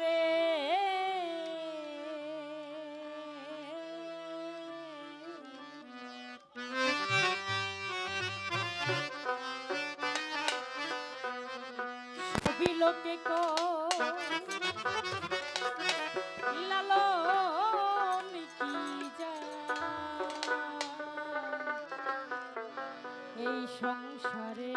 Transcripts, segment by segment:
রে। লোকে কো লালো নিকি যা এই সংসারে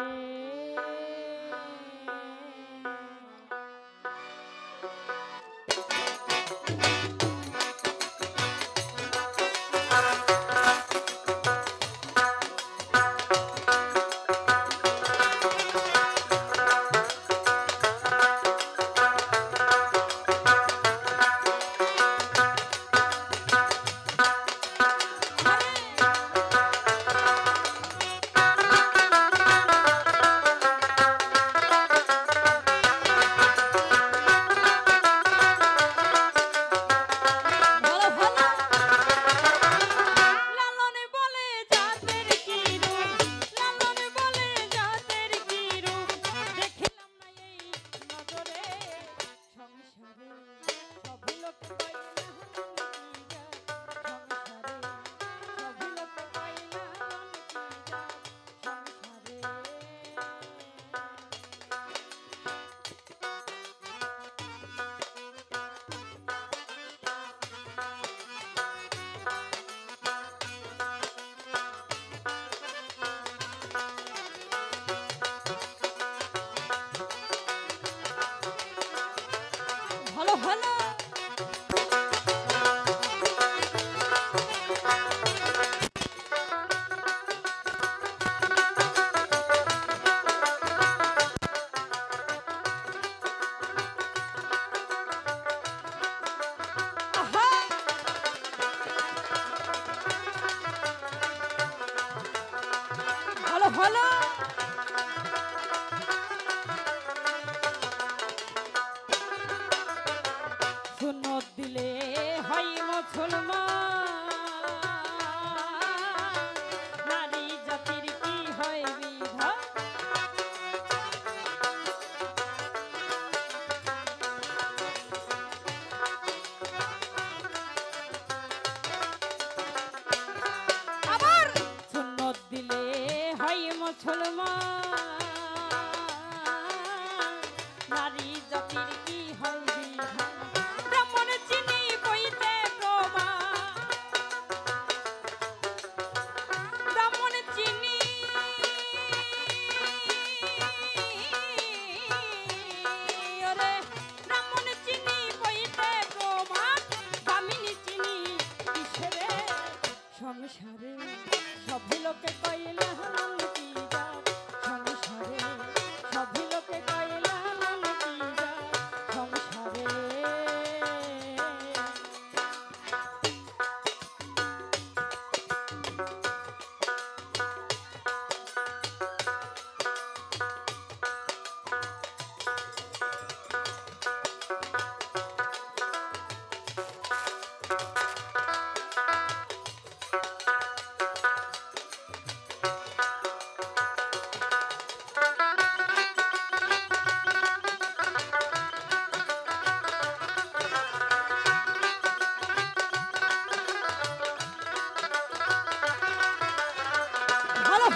জাতির কি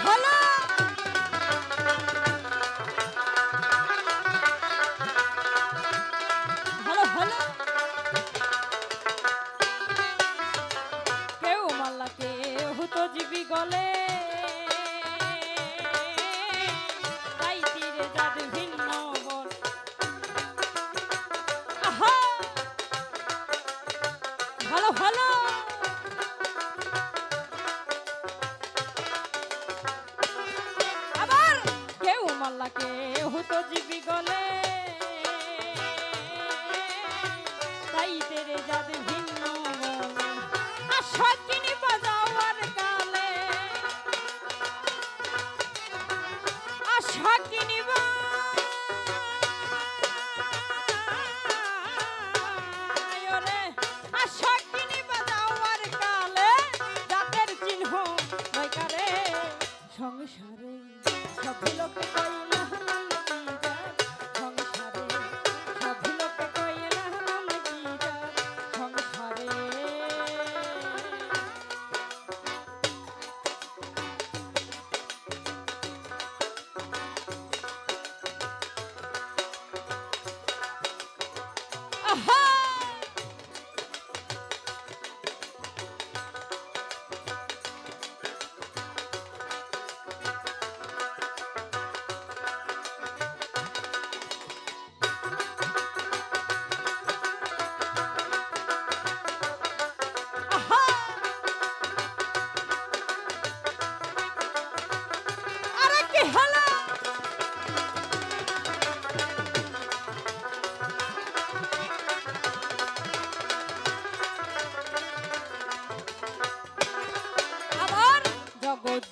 হলো হলো হলো কেউ মাল্লা কেউ তো জীবি গলে। তাই তীরে যাদের ভূত জীবী গলে তাই তেরে যাদের ভিন্ন সকিনী বাজাওয়ার কালে। সকিনী বা সংসারে সব লোক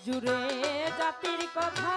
জুড়ে জাতির কথা।